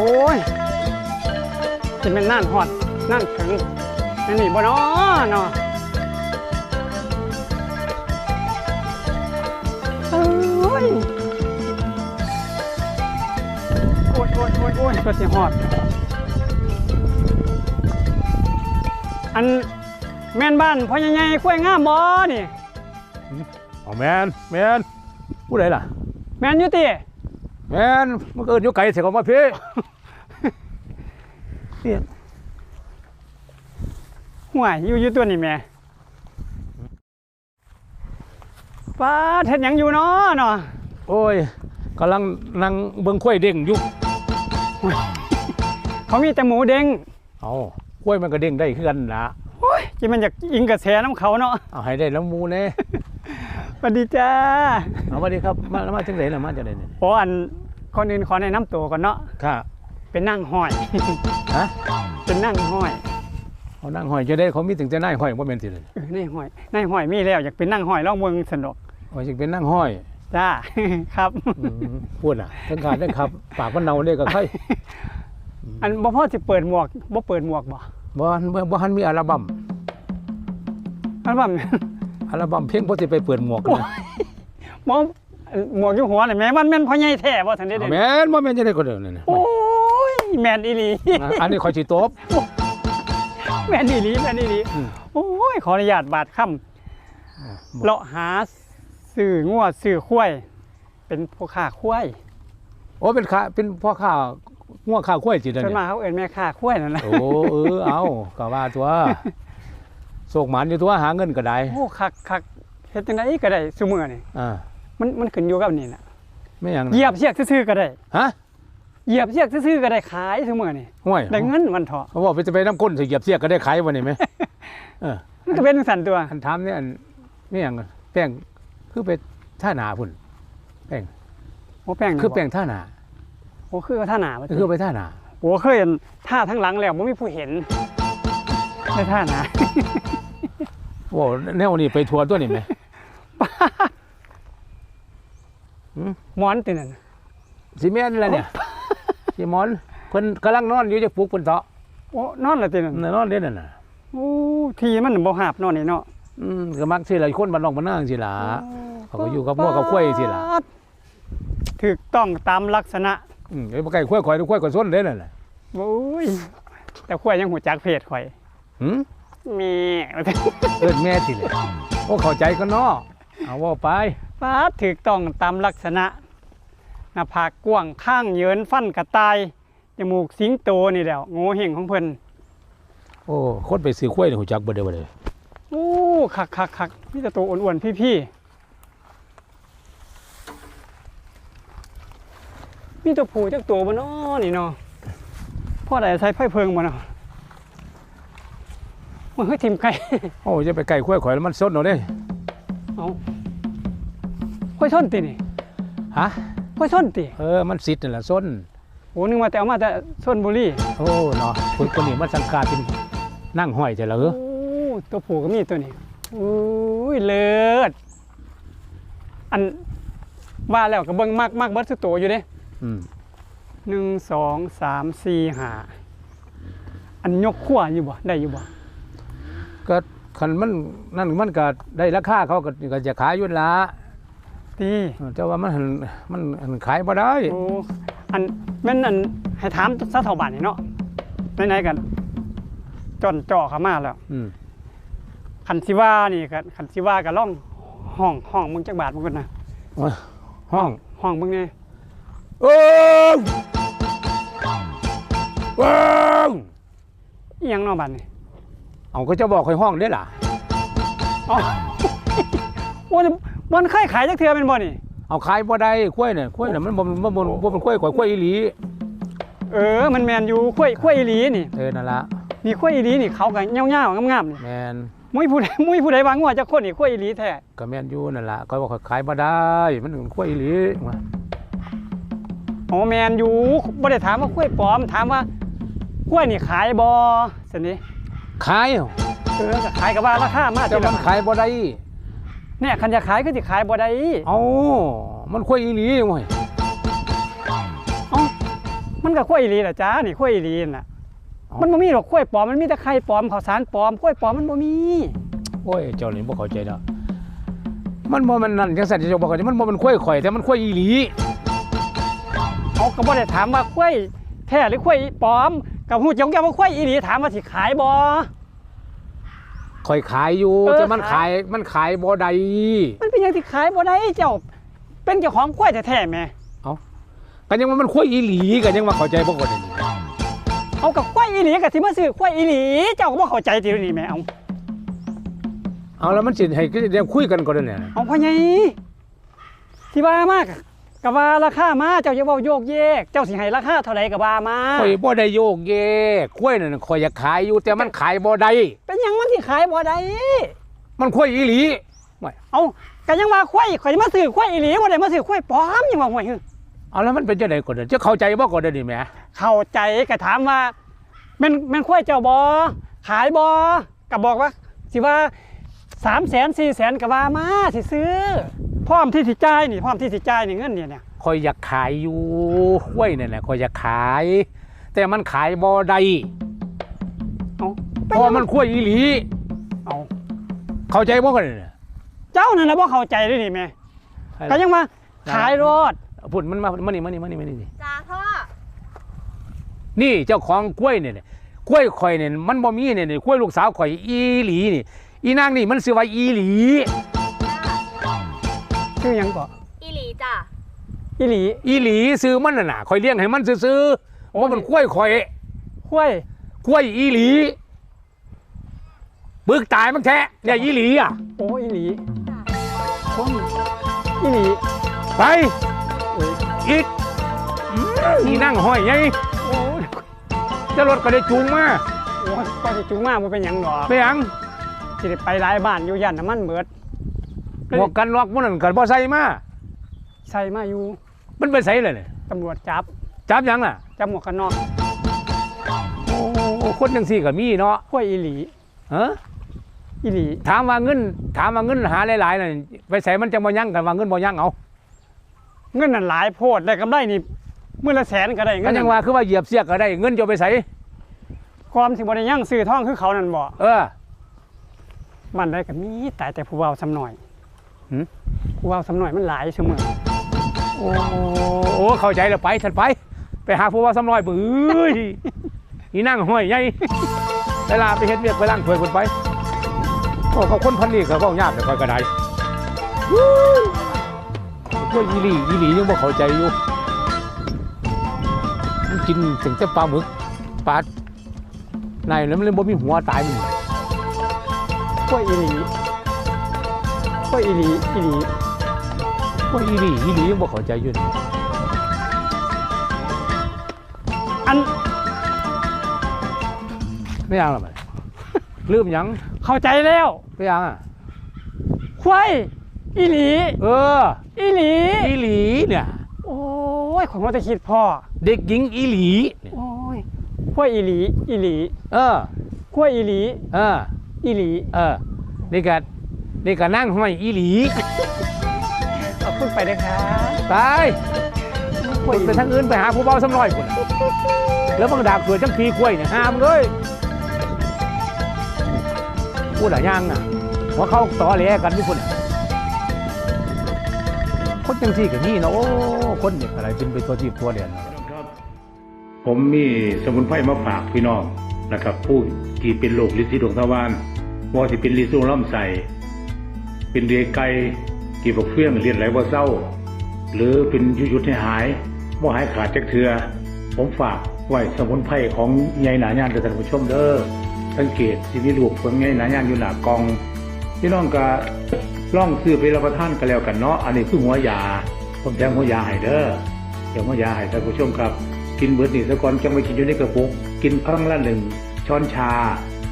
โอ้ยจะเป็นน่านหอดน่านถึงนั่นนี่บ่เนาะเนาะเอ้ยโอ้ยโอ้ยโอ้ยโอ้ยก็สิหอด อันแม่นบ้านพ่อใหญ่ๆคุ้วยงามบ่นี่ เอาแมนแมนผู้ใดล่ะ แม่นอยู่ติ แมนมันก็เอินอยู่ไกลเสียของมาพี่เนี่ยห่วยอยู่อยู่ตัวนี่แม่ป้าดเฮ็ดหยังอยู่เนาะเนาะโอ้ยกำลังนั่งเบิ่งข้วยเด้งอยู่เขามีแต่หมูเด้งเอาข้วยมันก็เด้งได้คือกันนะโอ้ยจิมันอยากอิงกระแสน้ำเขาเนาะเอาให้ได้น้ำมูเน่ สวัสดีจ้าเอามาดิครับ มามาจังไหนล่ะมาจังไหนเนี่ยโอ้อันคนอื่นขอแนะนำตัวก่อนเนาะค่ะเป็นนั่งห้อยฮะเป็นนั่งห้อยเอานั่งห้อยจะได้เขามีถึงจะนั่งห้อยว่าเป็นสิเลยเออนี่ห้อยนายห้อยมีแล้วอยากเป็นนั่งห้อยลองเมืองสนุกโอ้ยจึงเป็นนั่งห้อยจ้าครับอืมพูดอะทั้งขาดทั้งขับ ปากมันเน่าเนี่ยก็ใครอันบ่พ่อสิเปิดหมวกบ่เปิดหมวกบ่บ่ฮันบ่บ่ฮันมีอัลบั้มอันว่า อัลบั้มเพลงบ่สิไปเปิดหมวกกันนะหมอหมวกอยู่หัวนี่แม่มันแม่นพ่อใหญ่แท้บ่ทันได้เอาเด้แม่นบ่แม่นจะได้ก็เด้อนี่นะโอ้ยแม่นอีหลีอะอันนี้คอยสิตบแม่นอีหลีแม่นอีหลีอืมโอ้ยขออนุญาตบาดค่ำเลาะหาสื่องัวสื่อควายเป็นผู้ค้าควายโอ้เป็นขาเป็นพ่อข้าง่วงข้าข้วยสิเด้อส่วนเนี่มากยเขาเอิ้นแม่ค้าควายนั่นนะโอ้เออเอาก็ว่าตัว โศกหมันอยู่ตัวหาเงินก็ได้โอ้คักคักเฮ็ดจังไดก็ได้ซุมื้อนี่อ่ามันมันขึ้นอยู่กับนี่น่ะไม่หยังเหยียบเชือกซื่อๆก็ได้ฮะเหยียบเชือกซื่อๆก็ได้ขายซุมื้อนี่ห่วยได้เงินมันเถาะเขาบอกไปจะไปน้ำก้นสิเหยียบเสียกก็ได้ขายวันนี้ไหมเออมันก็เป็นจังซั่นตัวอันถามเนี่ยอันไม่หยังแป้งคือไปท่าหนาพุ่นโอ้แป้งน่ะคือแป้บ่งท่าหนาโอ้คือท่าหนาบ่คือไปท่าหนาโอ้เคยเห็นท่าทั้งหลังแล้วบ่มีผู้เห็นได้ท่าหนา โอ้แนวนี้ไปทัวร์ตัวนี่ไหมหมอนตินั่นสิแม่นอะไรเนี่ยสิหมอนเพิ่นกำลังนอนอยู่จะปลุกเพิ่นเถาะโอ้นอนละตินั่นนอนเด่นน่ะนะโอ้ทีมันบ่หาบนอนนี่เนาะอืมก็มักสิหลายคนบ้านนอกบ้านนาจังซี่ล่ะเขาก็อยู่กับหม้อกับกล้วยสิล่ะถูกต้องตามลักษณะอืมไอ้บ่ไก่ข้วยข่อยข้วยก็ส้นเด้นั่นน่ะโอ้ยแต่ข่อยยังหูจักเพศข่อยหื มมีเอิ้นแม่สิเลยโอ้เข้าใจกันเนาะเอาเว่าไปฟ้าถูกต้องตามลักษณะหน้าผากกว้างข้างเยินฟันกระต่ายจมูกสิงโตนี่แหล้วโง่เห่งของเพิ่นโอ้คนไปซื้อข้วยนี่หูจักบ่ได้บ่เลยโอ้คักคักคักมีแต่ตัวอ้วนๆพี่ๆมีตัวผู้จักตัวบ่เนาะนี่เนาะพ่อใดใส่ไฟเพิงบ่เนาะ มันคือทิมไก่โอ้จะไปไก่ข้วยข่อยแล้วมันส้นเอาเด้เอาค่อยส้นตินี่ฮะค่อยส้นติเออมันสิทธิ์นั่นล่ะส้นโอ้นึกว่าแต่เอามาแต่ส้นบุรีโอ้เนาะคนคนนี้มันสังกาเป็นนั่งห้อยแต่ละเออโอ้ตัวผู้ก็มีตัวนี้อุ้ยเลิศอันว่าแล้วก็เบิ่งมากมากเบัดสุดโตอยู่เด้อืมหนึ่งสองสามสี่ห้าอันยกขั้วอยู่บ่ได้อยู่บ่ ก็คันมันนั่นมันก็ได้ราคาเขาก็ก็จะขายอยู่นั่นละตีแต่ว่ามันหันมันหันขายบ่ได้โอ้อันแม่นอันให้ถามซะเท่าบาทนี่เนาะไหนๆกันจอนจ่อเข้ามาแล้วอืมคันสิว่านี่ก็คันสิว่าก็ล่องห้องห้องมึงจักบาทมึงก่อนนะห้องห้องมึงไงโอ้วว้าวอีหยังเนอบาทนี่ เอาก็จะบอกค่อยห้องได้ล่ะอ๋อโอ้ยมันเคยขายจักเทื่อเป็นบ่นี่ เอาขายบ่ได้กล้วยเนี่ยกล้วยเนี่ยมันบ่บ่บ่บ่เป็นกล้วยข่อยกล้วยอีหลี เออ มันแมนอยู่ข้วยข้วยอีหลีนี่ เออนั่นละนี่ข้วยอีหลีนี่เขาก็เงาๆงามๆนี่แมนมุ้ยผู้ใดมุ้ยผู้ใดวางงัวจักคนนี่ข้วยอีหลีแท้ ก็แมนอยู่นั่นละก็บอกข่อยขายบ่ได้ มันเป็นกล้วยอีหลีว่าอ๋อแมนอยู่บ่ได้ถามว่าข้วยปลอม ถามว่าข้วยนี่ขายบ่ซั่นนี่ ขายเหรอเออก็ขายก็ว่าราคามาแต่ทีมัละนขายบ่ได้เนี่ยคันจะขายก็สิขายบ่ได้เอามันกล้วยอีหลีเว้ยเอ้ามันก็ข้วยอีหลีล่ะจ้านี่ข้วยอีหลีน่ะ มันบ่มีหรอกข้วยปลอมมันมีแต่ไข่ปลอมข้าวสารปลอมข้วยปลอมมันบ่มี โอ้ยเจ้านี่บ่เข้าใจดอกมันบ่แมันนั่นจังซั่นเจ้าบ่เข้าใจมันบ่แมันข้อยข่อยแต่มันข้อยอีหลีเขาก็บ่ได้ถามว่าข้วยแท้หรือข้วยปลอม กับฮู้จังแก่ว่าข้วยอีหลีถามว่าสิขายบ่ข่อยขายอยู่เออแต่มันขาขายยมันขายบ่ได้มันเป็นหยังที่ขายบ่ได้เจ้า เป็นเจ้าของข้วยแท้ๆแหม่ก็ยังว่ามันข้อยอีหลีก็ยังว่าเข้าใจบ่ก่อนนี่เอากับข้วยอีหลีกับที่มาซื้อข้วยอีหลี เจ้าก็บ่เข้าใจตินี่แหม่เอาเอาแล้วมันสิให้เดี๋ยวคุยกันก่อนเด้อเนี่ยเอาพ่อใหญ่ที่ว่ามาก กับว่าราคามาเจ้าอย่าเว้าโยกเยก เจ้าสิให้ราคาเท่าไหร่ก็ว่ามาข่อยบ่ได้โยกเยกข้อยนั่นข่อยอยากขายอยู่แต่มันขายบ่ได้เป็นหยังมันสิขายบ่ได้มันข้อยอีหลีเอาก็ยังว่าข้วยข่อยมาซื้อข้วยอีหลีบ่ได้มาซื้อข้วยปลอมยังว่าห่วยหึเอาแล้วมันเป็นจังได๋ก่อนเด้อจะเข้าใจบ่ก่อนเด้อนี่แหมเข้าใจก็ถามว่าแม่นแม่นข้วยเจ้าบ่ขายบ่ก็บอกว่าสิว่า3 0 0 0 0 4 0 0 0 0ก็ว่ามาสิซื้อ พร้อมที่สิจ่ายนี่พร้อมที่สิจ่ายนี่เงินเนี่ยเนี่ยข่อยอยากขายอยู่ข้อยนั่นแหละข่อยอยากขาย แต่มันขายบ่ได้เอาเพราะว่ามันข้อยอีหลี เอาเข้าใจบ่ก่อนเด้อเนี่ยเจ้านั่นน่ะบ่เข้าใจด้วยนี่แม่ก็ยังว่าขายรถพูดมันมามานี่มานี่มานี่มานี่จ้าพ่อนี่เจ้าของกล้วยเนี่ยเนี่ยกล้วยข่อยเนี่ยมันบ่มีเนี่ยเนี่ยกล้วยลูกสาวข่อยอีหลีนี่อีนางนี่มันชื่อว่าอีหลี ชื่อหยังก็อีหลีจ้าอีหลีอีหลีซื้อมันน่ะนะข่อยเลี้ยงให้มันซื้อๆว่ามันกล้วยข่อยข้วยกล้วยอีหลีบึกตายมันแท้เนี่ยอีหลีอะ โอ้อีหลีข้วยอีหลีไปโอ้ยอีกอืมอีนั่งห้อยไงโอ้ยจะรถก็ได้จูงมาโอ้ยก็สิจุงมาบ่เป็นหยังดอกไปหยังสิได้ไปหลายบ้านอยู่ย่านน้ำมันเบิด หมวกกันน็อกมันนั่นก็บ่ใส่มาใส่มาอยู่มันไปใส่เลยเนี่ยตำรวจจับจับหยังล่ะจับหมวกกันน็อกโอ้คนจังซี่ก็มีเนาะข้วยอีหลีฮะอีหลีถามว่าเงิน ถามว่าเงินหาหลายๆนั่นไปใส่มันจะบ่ยั่งกันว่าเงินบ่ยั่งเอาเงินนั่นหลายโพดได้กำไรนี่มื้อละแสนก็ได้ก็เงินยังว่าคือว่าเหยียบเสียกก็ได้เงินจะเอาไปใส่ความสิบ่ได้ยั่งซื้อทองคือเขานั่นบ่เออ มันได้ก็มีแต่แต่ผู้เว้าซ้ำหน่อย หืมผู้ว้าซ้ำหน่อยมันหลายเสมอโอ้โอ้เข้าใจแล้วไปฉันไป ไปหาผู้ว่าสำรอยบื้ออีนั่งห้อยใหญ่เวลาไปเฮ็ดเวียกไปล้างถ้วยคนไปโอ้เขาคนพันนี่เขาเว้ายากแต่คอยก็ไดวู้พวกอีหลีอีหลียังบ่เข้าใจอยู่มันกินถึงแต่ปลาหมึกปลาในแล้วมันเลยบ่มีหัวตายมันข้วยอีหลี ข้วยอีหลีอีหลีพวกอีหลีอีหลียังบ่เข้าใจอยู่นี่อันไม่ยังหรอมันลืมหยังเข้าใจแล้วไม่ยังอะควายอีหลี เอออีหลี อีหลีเนี่ย โอ้ยของมันจะคิดพ่อ เด็กหญิงอีหลีเนี่ยโอ้ยควายอีหลีอีหลีเออควายอีหลีเอออีหลี เออนี่ก็ นี่ก็นั่งห้อยอีหลีขอบคุณไปเลยครับตายควายอีหไปทางอื่นไปหาผู้เบาสำน้อยคนแล้วบางดาบสวยจังปีกล้วยเนี่ยห้ามเลยพูดอะไรยังอะว่าเขาต่อแหลกันทุกคนคนจังที่กับนี่เนาะโอ้คนเนี่ยอะไรเป็นไปตัวจีบตัวเดียนครับผมมีสมุนไพรมาฝากพี่น้องนะครับผู้ที่เป็นโรคลินสีดวงทวารว่าที่เป็นลินสูล่ำใส เป็นเรียไกกี่บกเฟื่องเรียนไหลว่าเศร้า หรือเป็นยุยุดให้หายว่าหายขาดจากเถือ ผมฝากไหวสมุนไพรของยายหนาญาณท่านผู้ชมเด้อสังเกตสิมีลูกเพิ่งยายหนาญาณอยู่หนากองพี่น้องก็ล่องซื้อไปรับประทานกันแล้วกันเนาะอันนี้คือหัวยาผมแจ้งหัวยาให้เด้อเดี๋ยวมายาให้ท่านผู้ชมครับ กินเบิร์ดนี่สะก่อนจังไปกินอยู่ในกระปุกกินครั้งละหนึ่งช้อนชา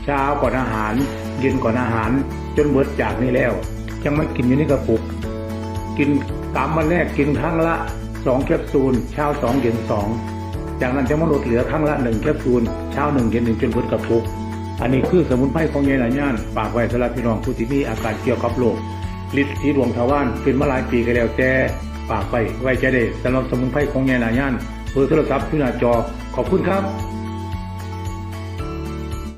เช้าก่อนอาหาร เย็นก่อนอาหาร จนเบิร์ดจากนี้แล้ว จังไม่กินอยู่ในกระปุก กินตามวันแรกกินครั้งละสองแคปซูลเช้าสองเย็นสองจากนั้นจะมาลดเหลือครั้งละหนึ่งแคปซูลเช้าหนึ่งเย็นหนึ่งจนเบิร์ดกระปุก อันนี้คือสมุนไพรของยายหลายย่านฝากไว้สำหรับพี่น้องผู้ที่มีอาการเกี่ยวกับโรคฤทธิ์สีดวงทวารเป็นมาหลายปีก็แล้วแต่ฝากไปไว้จะได้สำหรับสมุนไพรของยายหลายย่านเบอร์โทรศัพท์ที่หน้าจอขอบคุณครับ